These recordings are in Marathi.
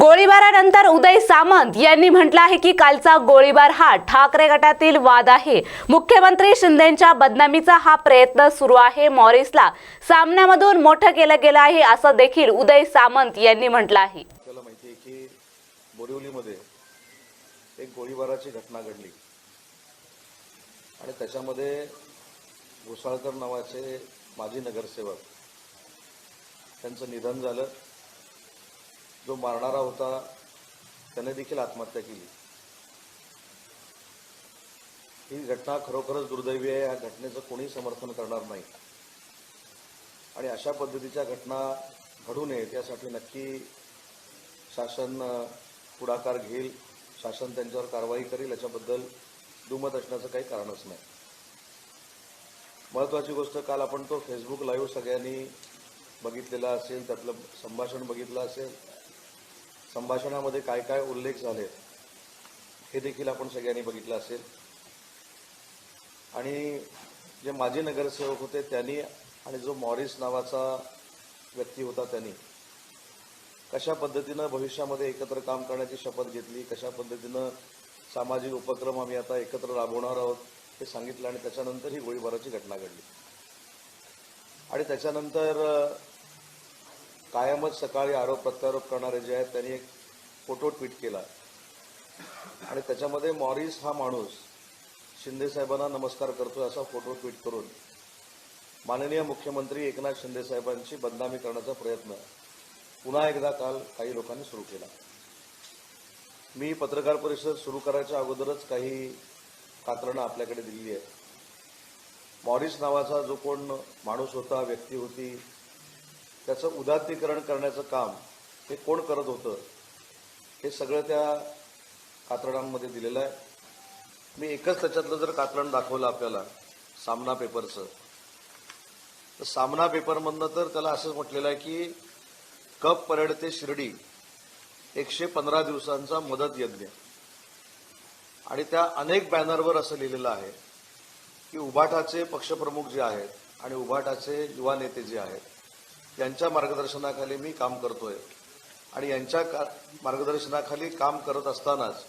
गोळीबारानंतर उदय सामंत यांनी म्हटलं आहे की कालचा गोळीबार हा ठाकरे गटातील वाद आहे. मुख्यमंत्री शिंदेच्या बदनामीचा हा प्रयत्न सुरू आहे. मॉरिसला सामन्यामधून मोठं केलं गेलं आहे असं देखील उदय सामंत यांनी म्हटलं आहे. बोरिवलीमध्ये एक गोळीबाराची घटना घडली. आणि त्याच्यामध्ये घोसाळकर नावाचे माजी नगरसेवक त्यांचं निधन झालं. जो मारणारा होता त्याने देखील आत्महत्या केली. ही घटना खरोखरच दुर्दैवी आहे. या घटनेचं कोणी समर्थन करणार नाही. आणि अशा पद्धतीच्या घटना घडू नयेत यासाठी नक्की शासन पुढाकार घेईल. शासन त्यांच्यावर कारवाई करेल. याच्याबद्दल दुमत असण्याचं काही कारणच नाही. महत्त्वाची गोष्ट काल आपण तो फेसबुक लाईव्ह सगळ्यांनी बघितलेला असेल त्यातलं संभाषण बघितलं असेल. संभाषणामध्ये काय काय उल्लेख झाले हे देखील आपण सगळ्यांनी बघितलं असेल. आणि जे माजी नगरसेवक होते त्यांनी आणि जो मॉरिस नावाचा व्यक्ती होता त्यांनी कशा पद्धतीनं भविष्यामध्ये एकत्र काम करण्याची शपथ घेतली कशा पद्धतीनं सामाजिक उपक्रम आम्ही आता एकत्र राबवणार आहोत हे सांगितलं आणि त्याच्यानंतर ही गोळीबाराची घटना घडली. आणि त्याच्यानंतर कायमच सकाळी आरोप प्रत्यारोप करणारे जे आहेत त्यांनी एक फोटो ट्विट केला. आणि त्याच्यामध्ये मॉरिस हा माणूस शिंदे साहेबांना नमस्कार करतोय असा फोटो ट्विट करून माननीय मुख्यमंत्री एकनाथ शिंदे साहेबांची बदनामी करण्याचा प्रयत्न पुन्हा एकदा काल काही लोकांनी सुरू केला. मी पत्रकार परिषद सुरू करायच्या अगोदरच काही कात्रणं आपल्याकडे दिलेली आहेत. मॉरिस नावाचा जो कोण माणूस होता व्यक्ती होती त्याचं उदात्तीकरण करण्याचं काम हे कोण करत होतं हे सगळं त्या कात्रणांमध्ये दिलेलं आहे. मी एकच त्याच्यातलं जर कात्रण दाखवलं आपल्याला सामना पेपरचं तर सामना पेपरमधनं तर त्याला असंच म्हटलेलं आहे की कप परेड ते शिर्डी एकशे पंधरा दिवसांचा मदत यज्ञ. आणि त्या अनेक बॅनरवर असं लिहिलेलं आहे की उभाटाचे पक्षप्रमुख जे आहेत आणि उभाटाचे युवा नेते जे आहेत यांच्या मार्गदर्शनाखाली मी काम करतोय. आणि यांच्या का- मार्गदर्शनाखाली काम करत असतानाच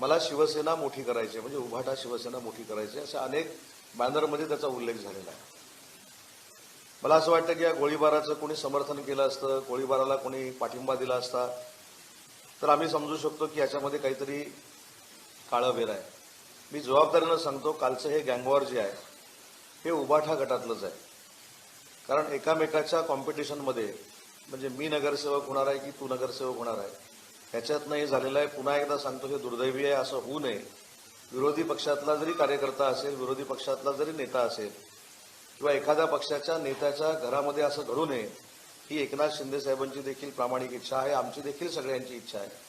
मला शिवसेना मोठी करायची आहे, म्हणजे उभाटा शिवसेना मोठी करायची आहे, अशा अनेक बॅनरमध्ये त्याचा उल्लेख झालेला आहे. मला असं वाटतं की या गोळीबाराचं कोणी समर्थन केलं असतं गोळीबाराला कोणी पाठिंबा दिला असता तर आम्ही समजू शकतो की याच्यामध्ये काहीतरी काळंभेर आहे. मी जबाबदारीनं सांगतो कालचं हे गँगवॉर जे आहे हे उभाठा गटातलंच आहे. कारण एकामेकाच्या कॉम्पिटिशनमध्ये म्हणजे मी नगरसेवक होणार आहे की तू नगरसेवक होणार आहे ह्याच्यातनं हे झालेलं आहे. पुन्हा एकदा सांगतो हे दुर्दैवी आहे असं होऊ नये. विरोधी पक्षातला जरी कार्यकर्ता असेल विरोधी पक्षातला जरी नेता असेल किंवा एखाद्या पक्षाच्या नेत्याच्या घरामध्ये असं घडू नये ही एकनाथ शिंदे साहेबांची देखील प्रामाणिक इच्छा आहे आमची देखील सगळ्यांची इच्छा आहे.